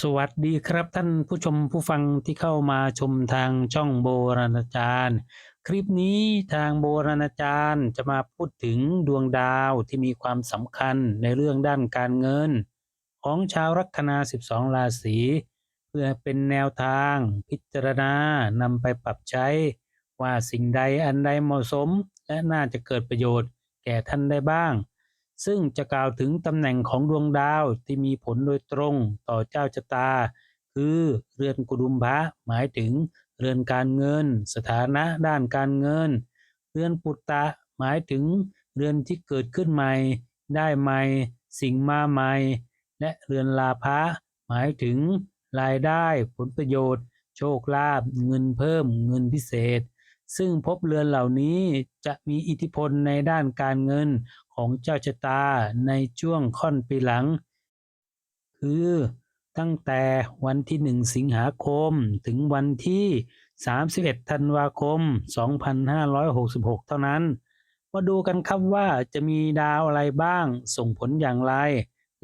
สวัสดีครับท่านผู้ชมผู้ฟังที่เข้ามาชมทางช่องโบราณอาจารย์ คลิปนี้ทางโบราณอาจารย์จะมาพูดถึงดวงดาวที่มีความสำคัญในเรื่องด้านการเงิน ของชาวลัคนา 12 ราศีเพื่อเป็นแนวทางพิจารณานำไปปรับใช้ ว่าสิ่งใดอันใดเหมาะสม และน่าจะเกิดประโยชน์แก่ท่านได้บ้าง ซึ่งจะกล่าวถึงตำแหน่งของดวงดาวที่มีผลโดยตรงต่อเจ้าชะตา คือเรือนกุดุมพะหมายถึงเรือนการเงิน สถานะด้านการเงิน เรือนปุตตะหมายถึงเรือนที่เกิดขึ้นใหม่ ได้ใหม่ สิ่งมาใหม่ และเรือนลาภะหมายถึงรายได้ผลประโยชน์ โชคลาภเงินเพิ่มเงินพิเศษ ซึ่งพบเรือนเหล่านี้จะมีอิทธิพลในด้านการเงินของเจ้าชะตาในช่วงค่อนปีหลัง คือตั้งแต่วันที่ 1 สิงหาคมถึงวันที่ 31 ธันวาคม 2566 เท่านั้น มาดูกันครับว่าจะมีดาวอะไรบ้างส่งผลอย่างไร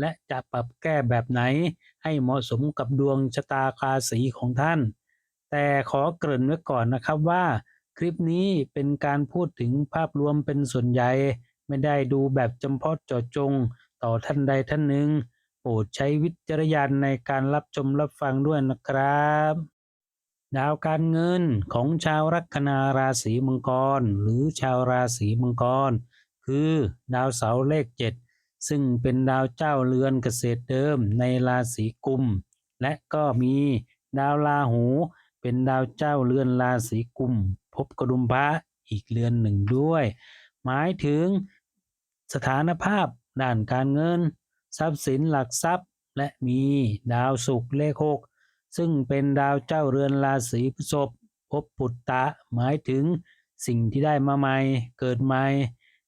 และจะปรับแก้แบบไหนให้เหมาะสมกับดวงชะตาคาสีของท่าน แต่ขอเกริ่นไว้ก่อนนะครับว่า คลิปนี้เป็นการพูดถึงภาพรวมเป็นส่วนใหญ่ ไม่ได้ดูแบบจำเพาะเจาะจง ต่อท่านใดท่านหนึ่ง โปรดใช้วิจารณญาณในการรับชมรับฟังด้วยนะครับ ดาวการเงินของชาวลัคนาราศีมังกร หรือชาวราศีมังกร คือดาวเสาร์เลขเจ็ดซึ่งเป็นดาวเจ้าเรือนเกษตรเดิมในราศีกุม และก็มีดาวราหู เป็นดาวเจ้าเรือนราศีกุม พบกระดุมพระอีกเรือนหนึ่งด้วย หมายถึงสถานภาพด้านการเงิน ทรัพย์สินหลักทรัพย์ และมีดาวศุกร์เลขหกซึ่งเป็นดาวเจ้าเรือนราศีพฤษภพบปุตตะ หมายถึงสิ่งที่ได้มาใหม่เกิดใหม่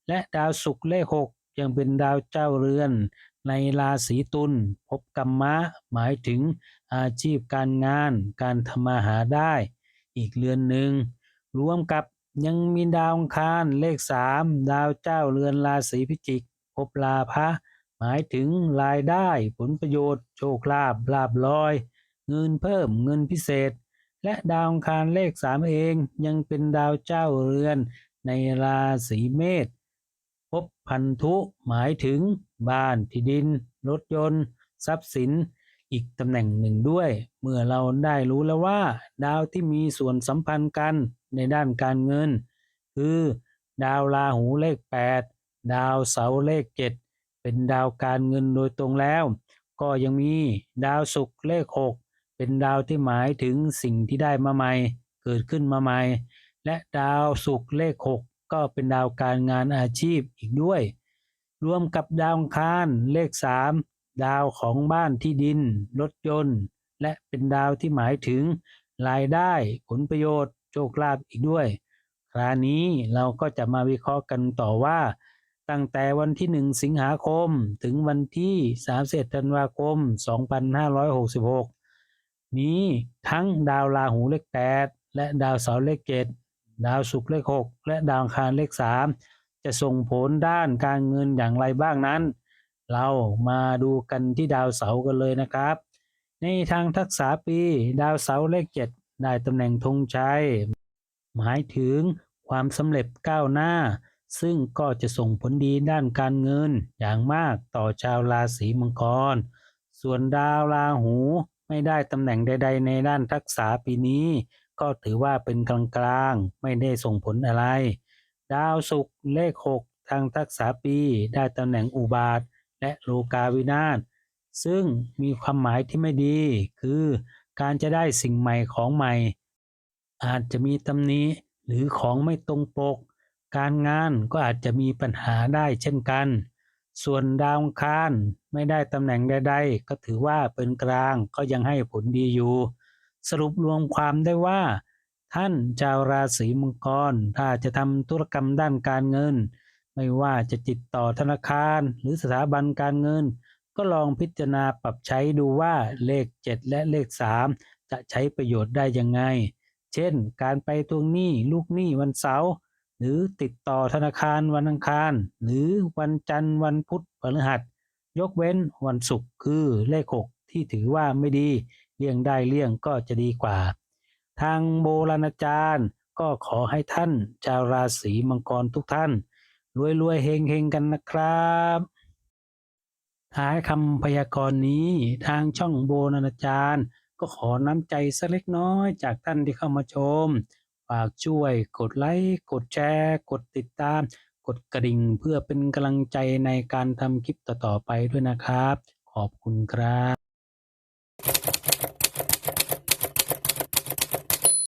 และดาวศุกร์เลขหกยังเป็นดาวเจ้าเรือน ในราศีตุลพบกรรมะ หมายถึงอาชีพการงาน การทำมาหาได้ อีกเรือนหนึ่ง รวมกับยังมีดาวอังคารเลขสามดาวเจ้าเรือนราศีพิจิกพบลาภะหมายถึงรายได้ผลประโยชน์ โชคลาภลาบลอย เงินเพิ่มเงินพิเศษ และดาวอังคารเลขสามเองยังเป็นดาวเจ้าเรือนในราศีเมษพบพันธุหมายถึงบ้านที่ดิน รถยนต์ ทรัพย์สินอีกตำแหน่งหนึ่งด้วย เมื่อเราได้รู้แล้วว่า ดาวที่มีส่วนสัมพันธ์กัน ในด้านการเงิน คือ ดาวราหูเลข 8 ดาวเสาเลข 7 เป็นดาวการเงินโดยตรงแล้ว ก็ยังมีดาวศุกร์เลข 6 เป็นดาวที่หมายถึงสิ่งที่ได้มาใหม่ เกิดขึ้นมาใหม่ และดาวศุกร์เลข 6 ก็เป็นดาวการงานอาชีพอีกด้วย รวมกับดาวคารเลข 3 ดาวของบ้านที่ดิน รถยนต์ และเป็นดาวที่หมายถึงรายได้ผลประโยชน์ โชคลาภอีกด้วยคราวนี้เราก็จะมาวิเคราะห์กันต่อว่า ตั้งแต่วันที่ 1 สิงหาคมถึงวันที่31ธันวาคม 2566 นี้ทั้งดาวราหูเลข 8 และดาวเสาร์เลข 7 ดาวศุกร์เลข 6 และดาวคารเลข 3 จะส่งผลด้านการเงินอย่างไรบ้างนั้น เรามาดูกันที่ดาวเสาร์กันเลยนะครับ ในทางทักษะปี ดาวเสาร์เลข 7 ได้ตำแหน่งธงชัย หมายถึงความสำเร็จก้าวหน้า ซึ่งก็จะส่งผลดีด้านการเงินอย่างมากต่อชาวราศีมังกร ส่วนดาวราหูไม่ได้ตำแหน่งใด ๆ ในด้านทักษะปีนี้ ก็ถือว่าเป็นกลางๆ ไม่ได้ส่งผลอะไร ดาวศุกร์เลข 6 ทางทักษะปีได้ตำแหน่งอุบาทและโลกาวินาศซึ่งมีความหมายที่ไม่ดี คือ การจะได้สิ่งใหม่ของใหม่ อาจจะมีตำหนิหรือของไม่ตรงปก การงานก็อาจจะมีปัญหาได้เช่นกัน ส่วนดาวคารไม่ได้ตำแหน่งใดๆ ก็ถือว่าเป็นกลางก็ยังให้ผลดีอยู่ สรุปรวมความได้ว่า ท่านชาวราศีมังกรถ้าจะทำธุรกรรมด้านการเงิน ไม่ว่าจะติดต่อธนาคารหรือสถาบันการเงิน ก็ลองพิจารณาปรับใช้ดูว่าเลข 7 และเลข 3 จะใช้ประโยชน์ได้ยังไง เช่น การไปทวงหนี้ลูกหนี้วันเสาร์หรือติดต่อธนาคารวันอังคาร หรือวันจันทร์วันพุธพฤหัส ยกเว้นวันศุกร์คือเลข 6 ที่ที่ถือว่าไม่ดี เลี่ยงได้เลี่ยงก็จะดีกว่า ทางโบราณอาจารย์ก็ขอให้ท่านชาวราศีมังกรทุกท่าน รวยๆเฮงๆกันนะครับ ท้ายคำพยากรณ์นี้ทางช่องโบนาณาจารย์ ก็ขอน้ำใจสักเล็กน้อยจากท่านที่เข้ามาชม ฝากช่วยกดไลค์ กดแชร์ กดติดตาม กดกระดิ่งเพื่อเป็นกำลังใจในการทำคลิปต่อๆไปด้วยนะครับ ขอบคุณครับ